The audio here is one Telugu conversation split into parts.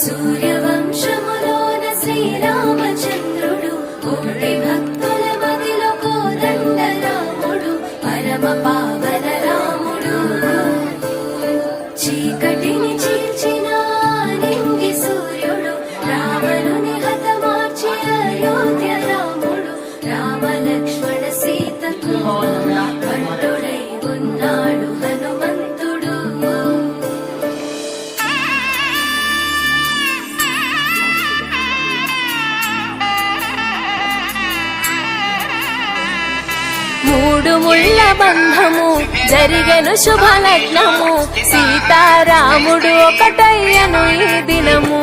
సూర్యవంశములోన శ్రీరామచంద్రుడు కోటి భక్తుల మదిలో కోదండ రాముడు పరమ పావన రాముడు. చీకటి మూడు ముళ్ళ బంధము జరిగెను శుభలగ్నము. సీతారాముడు ఒకటయ్యను ఈ దినము.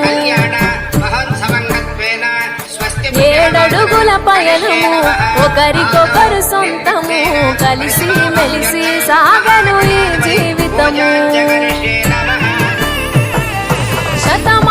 ఏడడుగుల పయనము ఒకరికొకరు సొంతము కలిసి మెలిసి సాగను ఈ జీవితము. శతం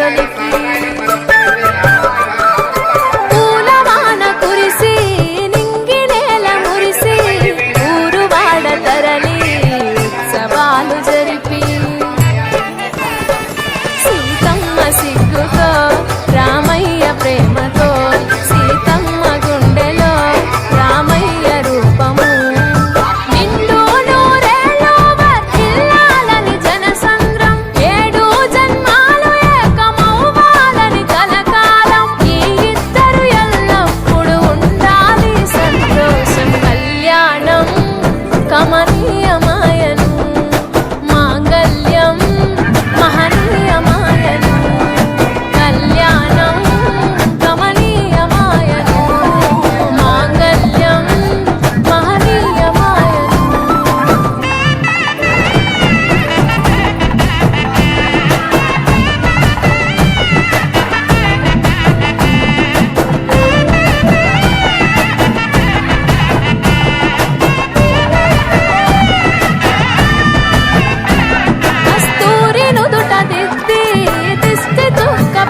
Jennifer.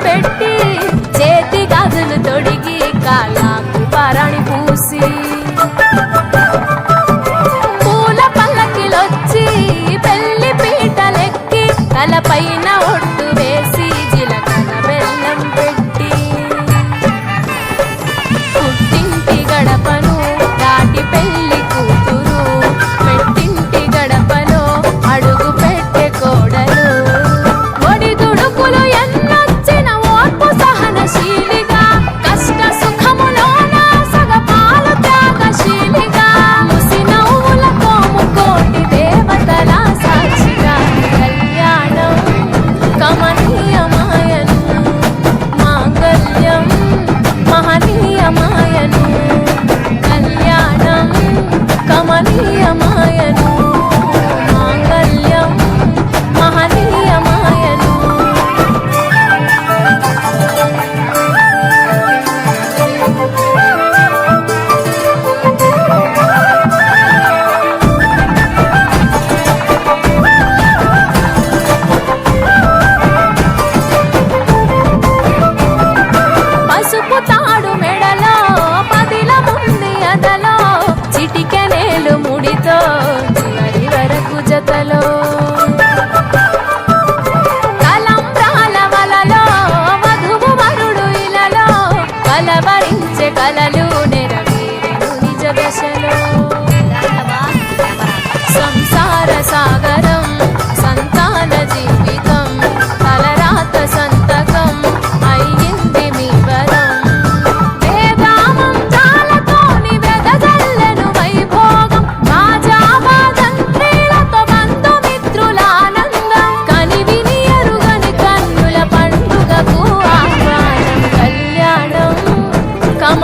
happened.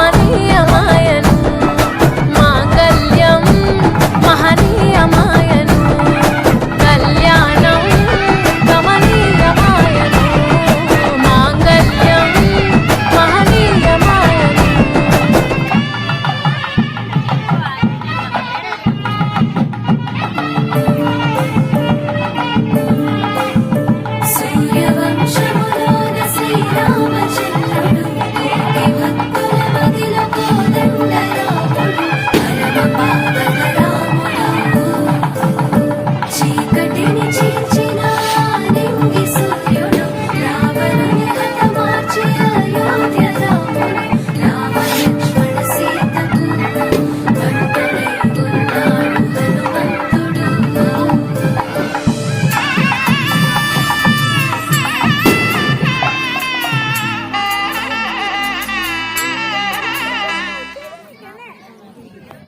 మహనీయమాయను మాంగళ్యం మహనీయ